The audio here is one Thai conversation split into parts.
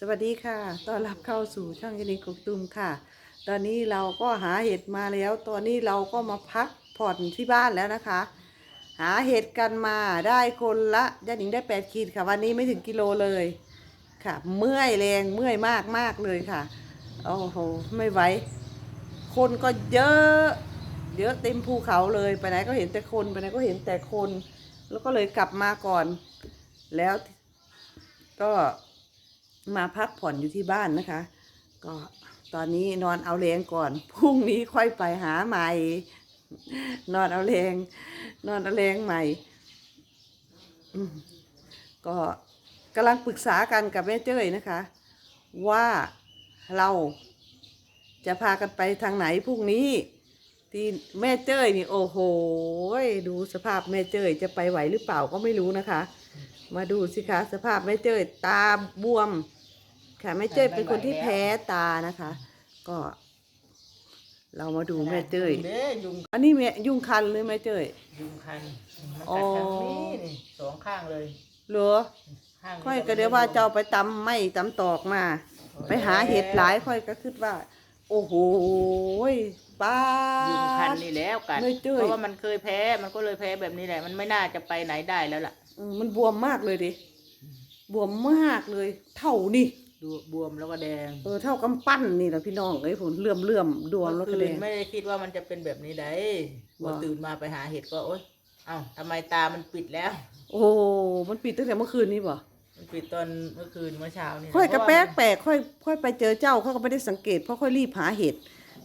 สวัสดีค่ะ ต้อนรับเข้าสู่ช่องยานิกกตุมค่ะ ตอนนี้เราก็หาเห็ดมาแล้ว ตอนนี้เราก็มาพักผ่อนที่บ้านแล้วนะคะ หาเห็ดกันมาได้คนละยานิงได้แปดขีดค่ะ วันนี้ไม่ถึงกิโลเลยค่ะ เมื่อยแรงเมื่อยมากมากเลยค่ะ โอ้โห ไม่ไหว คนก็เยอะ เยอะเต็มภูเขาเลย ไปไหนก็เห็นแต่คน ไปไหนก็เห็นแต่คน แล้วก็เลยกลับมาก่อน แล้วก็ มาพักผ่อนอยู่ที่บ้านนะคะ ก็ตอนนี้นอนเอาแรงก่อน พรุ่งนี้ค่อยไปหาใหม่ นอนเอาแรง นอนเอาแรงใหม่ก็กำลังปรึกษากันกับแม่เจ้ยนะคะ ว่าเราจะพากันไปทางไหนพรุ่งนี้ ที่แม่เจ้ยนี่โอ้โห ดูสภาพแม่เจ้ยจะไปไหวหรือเปล่าก็ไม่รู้นะคะ มาดูสิคะสภาพแม่เจ้ยตาบวม ค่ะแม่เจ้ยเป็นคนที่แพ้ตานะคะ ก็ เรามาดูแม่เจ้ยเด้ยุงอันนี้แม่ยุ่งคันเลยแม่เจ้ยยุงคันมันอ๋อกัดทางนี้นี่สองข้างเลยเหรอข้างนี้ค่อยก็เดี๋ยวว่าเจ้าไปตำไม่ตำตอกมา ไปหาเห็ดหลายค่อยก็คิดว่า โอ้โหป้ายุงคันดนี่แล้วกัดไม่เจ้ยเพราะว่ามันเคยแพ้มันก็เลยแพ้แบบนี้แหละ มันไม่น่าจะไปไหนได้แล้วล่ะเออมันบวมมากเลยดิบวมมากเลย เท่านี่ ดูบวมแล้วก็แดงเออเท่ากำปั้นนี่แหละพี่น้องเอ้ยผมเลื่อมเลื่อมๆดวมแล้วก็เมื่อแดคืนงไม่ได้คิดว่ามันจะเป็นแบบนี้ได้พอว่า ตื่นมาไปหาเห็ดก็โอ๊ยเอ้าทำไมตามันปิดแล้ว โอ้มันปิดตั้งแต่เมื่อคืนนี้ป่ะมันปิดตอนเมื่อคืนเมื่อเช้านี่ค่อยกระแปลกเพแปลกค่อยค่อยไปเจอเจ้าค่อยก็ไม่ได้สังเกตเพราะค่อยรีบหาเห็ด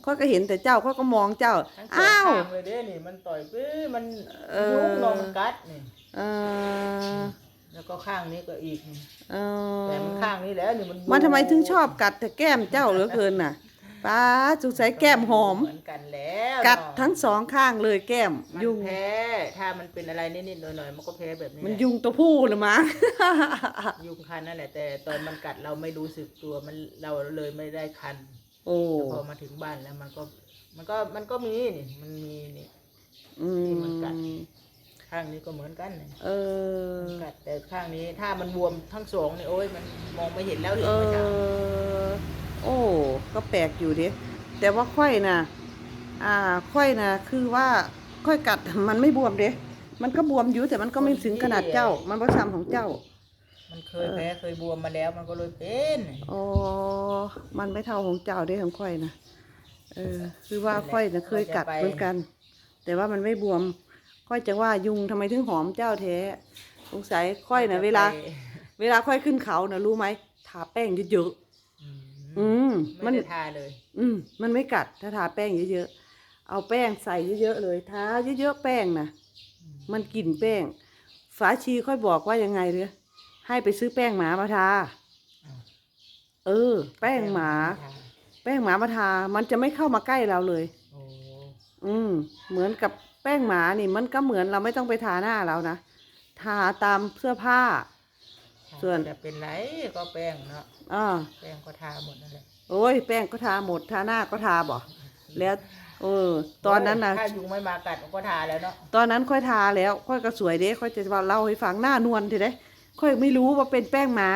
ค่อยก็เห็นแต่เจ้าค่อยก็มองเจ้าทั้งสองอ้าว ข้างเลยเด้นี่มันต่อยปื้อมันเออ ยุงนอนกัดนี่เออ แล้วก็ข้างนี้ก็อีกนี่เอแต่มันอข้างนี้แล้วนี่มันยุงมันทำไมถึงชอบกัดแต่แก้มเจ้าเหลือเกินน่ะป้าสงสัยแก้มหอม เหมือนกันแล้วกัดเนาะทั้งสองข้างเลยแก้มมันยุงแพ้ถ้ามันเป็นอะไรนิดๆหน่อยๆมันก็แพ้แบบนี้มันแหละยุงตัวผู้หรือมั้ง ยุงคันนั่นแหละ แต่ตอนมันกัดเราไม่รู้สึกตัวมันเราเลยไม่ได้คัน โอ้แต่พอมาถึงบ้านแล้วมันก็ มันก็มันก็มีนี่มันมีนี่ อืที่มันกัดม ข้างนี้ก็เหมือนกันนี่เออ มันกัดแต่ข้างนี้ถ้ามันบวมทั้งสองนี่โอ้ยมันมองไม่เห็นแล้วเห็นเอเมื่อเช้าอโอ้ ก็แปลกอยู่ดิแต่ว่าค่อยนะอ่า ค่อยนะคือว่าค่อยกัด มันไม่บวมเด้มันก็บวมอยู่แต่มันก็ไม่ถึงขนาดเจ้า มันประซ้ำของเจ้า มันเคยแพ้เคยบวมมาแล้วมันก็เลยเป็นอ๋อ มันไม่เท่าของเจ้าเด้ของค่อยนะเออ คือว่าค่อยนะเคยกัดเหมือนกัน แต่ว่ามันไม่บวม ค่อยจะว่ายุงทำไมถึงหอมเจ้าแท้สงสัยค่อยนะเวลา เวลาค่อยขึ้นเขานะรู้ไหมทาแป้งเยอะอืมๆอืมไม่มันได้ทาเลย อืมมันไม่กัดถ้าทาแป้งเยอะๆเอาแป้งใส่เยอะๆเลยทาเยอะๆแป้งนะมันกลิ่นแป้งฝาชีค่อยบอกว่ายังไงเลยให้ไปซื้อแป้งหมามาทาอ้าว เออ แป้งหมา แป้งหมามาทา มันจะไม่เข้ามาใกล้เราเลย โอ้อืมเหมือนกับ แป้งหมานี่มันก็เหมือนเราไม่ต้องไปทาหน้าเรานะ ทาตามเสื้อผ้า ส่วน จะเป็นไรก็แป้งเนาะอ่าแป้งก็ทาหมดนั่นแหละโอ้ย แป้งก็ทาหมด ทาหน้าก็ทาบ่แล้วเออ ตอนนั้นนะถ้ายุงไม่มากัดก็ทาแล้วเนาะตอนนั้นค่อยทาแล้วค่อยก็สวยเด้ค่อยจะว่าเล่าให้ฟังหน้านวลทีเด้ค่อยไม่รู้ว่าเป็นแป้งหมา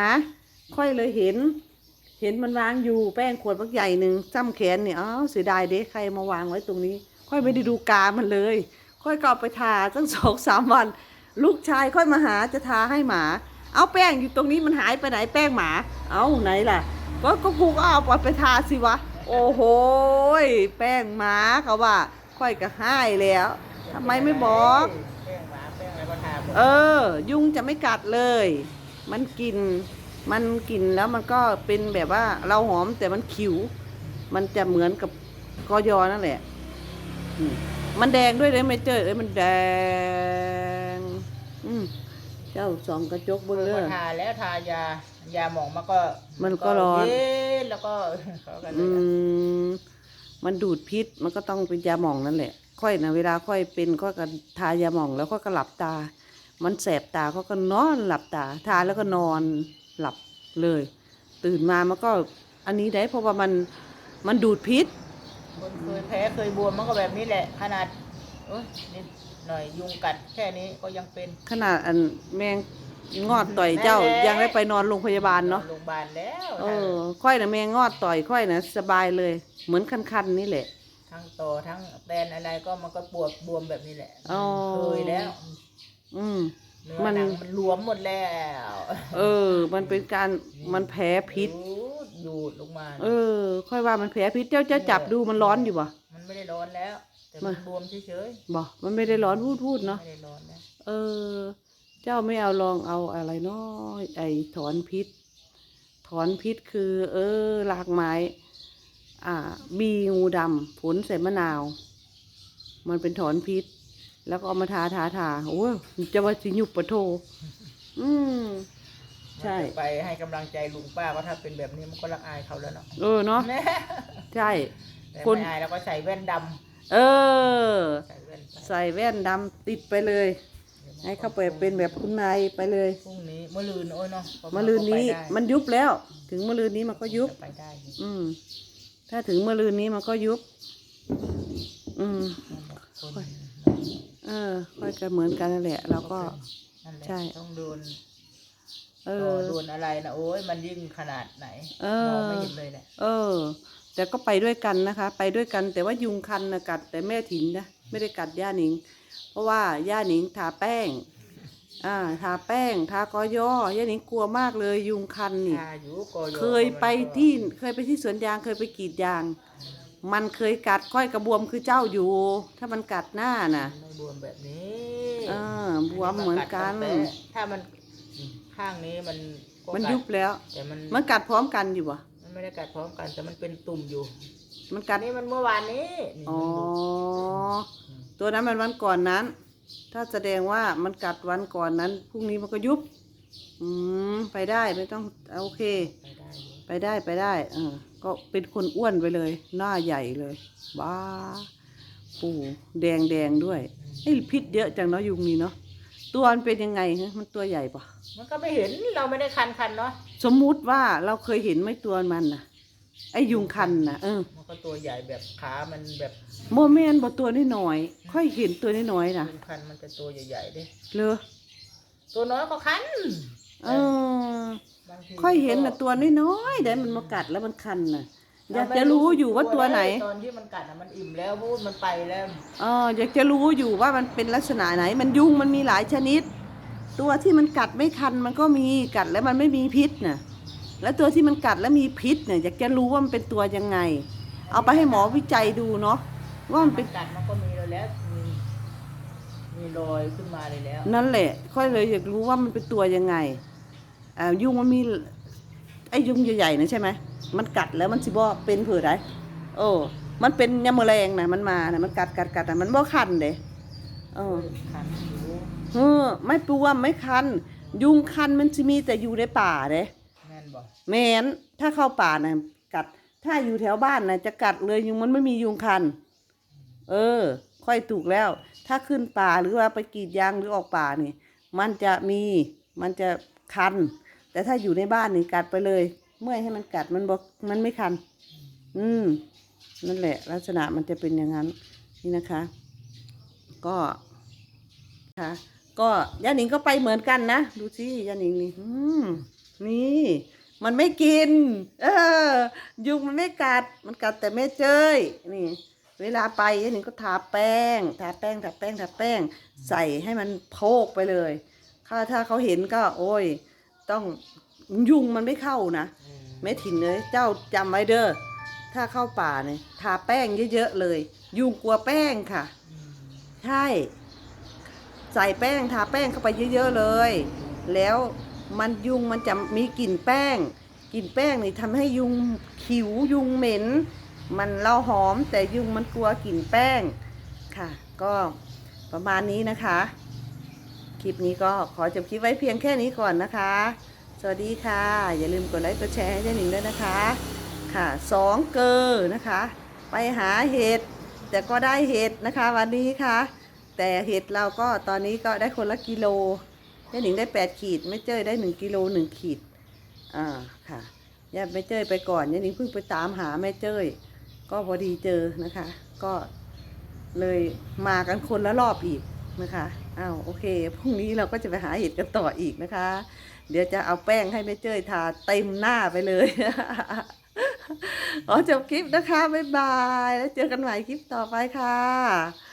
ค่อยเลยเห็น เห็นมันวางอยู่แป้งขวดบักใหญ่หนึ่งซ้ำแขนเนี่ยอ้าวเสียดายเด้ใครมาวางไว้ตรงนี้ ค่อยไม่ได้ดูกามันเลย ค่อยก็เอาไปทาตั้งสองสามวัน ลูกชายค่อยมาหาจะทาให้หมา เอาแป้งอยู่ตรงนี้มันหายไปไหนแป้งหมา เอาไหนล่ะ ก็ก็กูก็เอาไปทาสิวะ โอ้โหแป้งหมาเขาว่า ค่อยก็ให้แล้วทำไมไม่บอก เออ ยุงจะไม่กัดเลย มันกิน มันกินแล้วมันก็เป็นแบบว่าเราหอมแต่มันขิว มันจะเหมือนกับกอยอนั่นแหละ มมันแดงด้วยเลยไม่เจอเอ้ยมันแดง อืมเจ้าสองกระจกเบนก็เด้อ ทาแล้วทายายาหมองมาก็มันก็ร้อน เย็นแล้วก็เขากันเลอืยอะมมันดูดพิษมันก็ต้องเป็นยาหม่องนั่นแหละ ค่อยนะเวลาค่อยเป็นก็ก็ทายาหม่องแล้วก็ก็หลับตา มันแสบตาก็ก็นอนหลับตา ทาแล้วก็นอนหลับเลย ตื่นมามันก็อันนี้ได้เพราะว่ามันมันดูดพิษ คนเคยแพ้เคยบวมมันก็แบบนี้แหละ ขนาดเอ้ยนิดหน่อยยุงกัดแค่นี้ก็ยังเป็นขนาดอันแมงงอดต่อยเจ้านั่นแหละยังได้ไปนอนโรงพยาบาลเนาะโรงพยาบาลแล้วเออค่อยนะแม่งอดต่อยค่อยนะสบายเลย เหมือนคันๆนี่แหละ ทั้งต่อทั้งแตนอะไรก็มันก็ปวดบวมแบบนี้แหละอ๋อเคยแล้ว อืมเนื้อมันหนังมันรวมหมดแล้ว เออ มันเป็นการมันแพ้พิษ ดูดดูดลงมาเออ ค่อยว่ามันแพ้พิษเจ้าเจ้าจับดูมันร้อนอยู่บ่มันไม่ได้ร้อนแล้ว แต่มันมาบวมเฉยบ่มันไม่ได้ร้อนพูดพูดๆเนาะไม่ได้ร้อนแล้วเออ เจ้าไม่เอาลองเอาอะไรเนาะไอ้ถอนพิษ ถอนพิษคือ เออรากไม้ อ่า บีงูดำผลใส่มะนาว มันเป็นถอนพิษ แล้วก็เอามาทาทาทาโอ้ยจะว่าสิหยุบปะโท อืมใช่มันจะไปให้กำลังใจลุงป้าก็ถ้าเป็นแบบนี้มันก็รักอายเขาแล้วเนาะเออเนาะแน่ใช่ แต่คนไม่อายแล้วก็ใส่แว่นดำเออ ใส่แว่นไปใส่แว่นดำติดไปเลย ให้เข้าไปเป็นแบบคุณนายไปเลยพรุ่งนี้เมื่อลืนโอ้ยเนาะมะลืนนี้ก็ไปได้มันยุบแล้ว ถึงมะลืนนี้มันก็ยุบจะไปได้อยู่อืม ถ้าถึงมะลืนนี้มันก็ยุบ อืมคนเออค่อยกันเหมือนกันนั่นแหละเราก็ นั่นแหละใช่ ต้องโดน เอต่ออโดนอะไรนะโอ้ยมันยิ่งขนาดไหนเออมองไม่เห็นเลยแหละเออ แต่ก็ไปด้วยกันนะคะ ไปด้วยกันแต่ว่ายุงคันนะกัด แต่แม่ถินนะไม่ได้กัดย่าหนิง เพราะว่าย่าหนิงทาแป้ง อ่าทาแป้งทากอย่อย่าหนิงกลัวมากเลยยุงคันนี่ทาอยู่กอยเคยไปที่เคยไปที่สวนยางเคยไปกรีดยาง มันเคยกัดค่อยกระบวมคือเจ้าอยู่ ถ้ามันกัดหน้าน่ะ ไม่บวมแบบนี้อ่าบวมเหมือนกันแต่ถ้ามัน ข้างนี้มันก็มันกัดยุบแล้ว แต่มันมันกัดพร้อมกันอยู่ปะมันไม่ได้กัดพร้อมกัน แต่มันเป็นตุ่มอยู่มันกัดนี่มันเมื่อวานนี้นี่อ๋อมันดูตัวนั้นมันวันก่อนนั้น ถ้าแสดงว่ามันกัดวันก่อนนั้นพรุ่งนี้มันก็ยุบ อืมไปได้ไม่ต้องโอเคไปได้อยู่ไปได้ไปได้ เออ ก็เป็นคนอ้วนไปเลย หน้าใหญ่เลย บ้า ปูแดงแดงด้วยไอ้ยพิษเยอะจังเนาะยุงนี่เนาะ ตัวมันเป็นยังไงฮะมันตัวใหญ่ปะมันก็ไม่เห็นเราไม่ได้คันคันๆเนาะสมมุติว่าเราเคยเห็นไหม่ตัวมันนะไอ้ยุงคันนะเออมันก็ตัวใหญ่แบบขามันแบบโมเมนบ่ตัวน้อยๆค่อยเห็นตัวน้อยๆนะยุงคันมันจะตัวใหญ่ๆเด้เลยตัวน้อยก็คันเออ บางทีค่อยเห็นนะตัวน้อยๆแต่มันมากัดแล้วมันคันน่ะ อยากเไม่จะรู้อยู่ว่าตัวไหน ตอนที่มันกัดนะมันอิ่มแล้วพูดมันไปแล้วเอออยากจะรู้อยู่ว่ามันเป็นลักษณะไหน มันยุงมันมีหลายชนิด ตัวที่มันกัดไม่คันมันก็มีกัดแล้วมันไม่มีพิษน่ะแล้วตัวที่มันกัดแล้วมีพิษเนี่ยอยากจะรู้ว่ามันเป็นตัวยังไง เอาไปให้หมอวิจัยดูเนาะว่ามันมัเป็นนกัดมันก็มีเลยแล้วมีมีรอยขึ้นมาเลยแล้ว นั่นแหละ ค่อยเลยอยากรู้ว่ามันเป็นตัวยังไงอ่ายุงมันมีไอ้ยุงใหญ่ๆนะใช่ไหม มันกัดแล้วมันสิบ่เป็นเผื่อได้โอ้มันเป็นยามแมลงนะมันมานะมันกัดกัดกัดนะมันบ่คันเด้เออคันอยู่เออไม่ปลวมไม่คัน ยุงคันมันจะมีแต่อยู่ในป่าเด้แม่นบอกแม้นถ้าเข้าป่านะกัด ถ้าอยู่แถวบ้านนะจะกัดเลยยุงมันไม่มียุงคัน เออ ค่อยถูกแล้ว ถ้าขึ้นป่าหรือว่าไปกรีดยางหรือออกป่านี่ มันจะมีมันจะคัน แต่ถ้าอยู่ในบ้านนี่กัดไปเลย เมื่อยให้มันกัดมันบอกมันไม่คัน อืม นั่นแหละ ลักษณะมันจะเป็นอย่างนั้น นี่นะคะ ก็ค่ะก็ย่าหนิงก็ไปเหมือนกันนะ ดูสิย่าหนิงนี่อืมนี่ มันไม่กิน เออ ยุงมันไม่กัด มันกัดแต่แม่เจ้ยนี่ เวลาไปย่าหนิงก็ทาแป้ง ทาแป้งทาแป้งทาแป้ง ใส่ให้มันโพกไปเลยถ้าถ้าเขาเห็นก็ โอ้ย ต้องยุงมันไม่เข้านะอืม แม่ถิ่นเลยเจ้าจำไว้เด้อถ้าเข้าป่าเนี่ยทาแป้งเยอะๆเลย ยุงกลัวแป้งค่ะ ใช่ ใส่แป้งทาแป้งเข้าไปเยอะๆเลย แล้วมันยุงมันจะมีกลิ่นแป้งกลิ่นแป้งนี่ทำให้ยุงขิวยุงเหม็น มันเราหอมแต่ยุงมันกลัวกลิ่นแป้งค่ะ ก็ประมาณนี้นะคะ คลิปนี้ก็ขอจบคลิปไว้เพียงแค่นี้ก่อนนะคะ สวัสดีค่ะ อย่าลืมกดไลค์กดแชร์ให้เจ๊หนิงด้วยนะคะ ค่ะสองเกอร์นะคะ ไปหาเห็ดแต่ก็ได้เห็ดนะคะ วันนี้ค่ะ แต่เห็ดเราก็ตอนนี้ก็ได้คนละกิโลเจ๊หนิงได้แปดขีด ไม่เจ้ยได้หนึ่งกิโลหนึ่งขีดอ่าค่ะย่าแม่เจ้ยไปก่อนเจ๊หนิงเพิ่งไปตามหาแม่เจยก็พอดีเจอนะคะ ก็เลยมากันคนละรอบอีกนะคะอ้าวโอเคพรุ่งนี้เราก็จะไปหาเห็ดกันต่ออีกนะคะ เดี๋ยวจะเอาแป้งให้แม่เจ้ยทาเต็มหน้าไปเลยอ๋อจบคลิปนะคะ บ๊ายบาย แล้วเจอกันใหม่คลิปต่อไปค่ะ